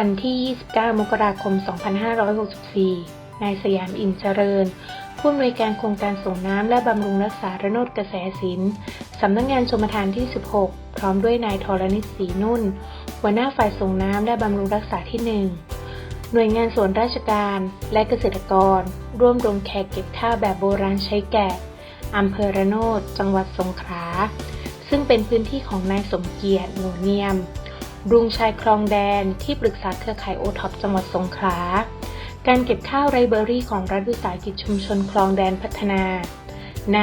วันที่ 29 มกราคม 2564 นายสยามอินเจริญ ผู้อำนวยการโครงการส่งน้ำและบำรุงรักษาระโนดกระแสสินสำนักงานชมทานที่ 16 พร้อมด้วยนายธรณิตศรีนุ่น หัวหน้าฝ่ายส่งน้ำและบำรุงรักษาที่ 1 หน่วยงานส่วนราชการและเกษตรกร ร่วมลงแขกเก็บข้าวแบบโบราณใช้แกะอำเภอระโนด จังหวัดสงขลา ซึ่งเป็นพื้นที่ของนายสมเกียรติหนูเนียม รุงชายคลองแดนที่ปรึกษาเครือข่ายโอท็อปจังหวัดสงขลา การเก็บข้าวไรเบอรี่ของรัฐวิสาหกิจชุมชนคลองแดนพัฒนาณ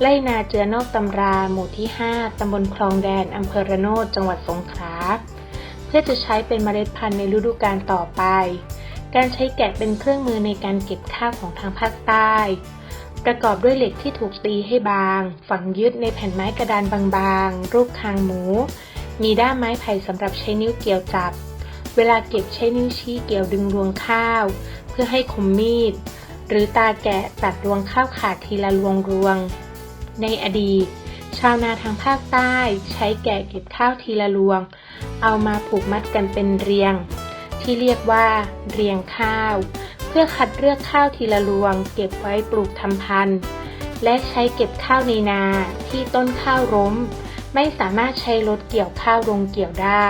ไร่นาเจือนอกตำราหมู่ที่ 5 ตำบลคลองแดนอำเภอระโนดจังหวัดสงขลา เพื่อจะใช้เป็นเมล็ดพันธุ์ในฤดูกาลต่อไป การใช้แกะเป็นเครื่องมือในการเก็บข้าวของทางภาคใต้ ประกอบด้วยเหล็กที่ถูกตีให้บาง ฝังยึดในแผ่นไม้กระดานบางๆ รูปคางหมู มีด้ามไม้ไผ่สำหรับใช้นิ้วเกี่ยวจับ เวลาเก็บใช้นิ้วชี้เกี่ยวดึงรวงข้าว เพื่อให้คมมีด หรือตาแกะตัดรวงข้าวขาดทีละรวงรวง ในอดีต ชาวนาทางภาคใต้ใช้แกะเก็บข้าวทีละรวง เอามาผูกมัดกันเป็นเรียง ที่เรียกว่า เรียงข้าว เพื่อคัดเลือกข้าวทีละรวง เก็บไว้ปลูกทำพันธุ์และใช้เก็บข้าวในนาที่ต้นข้าวล้ม ไม่สามารถใช้รถเกี่ยวข้าวลงเกี่ยวได้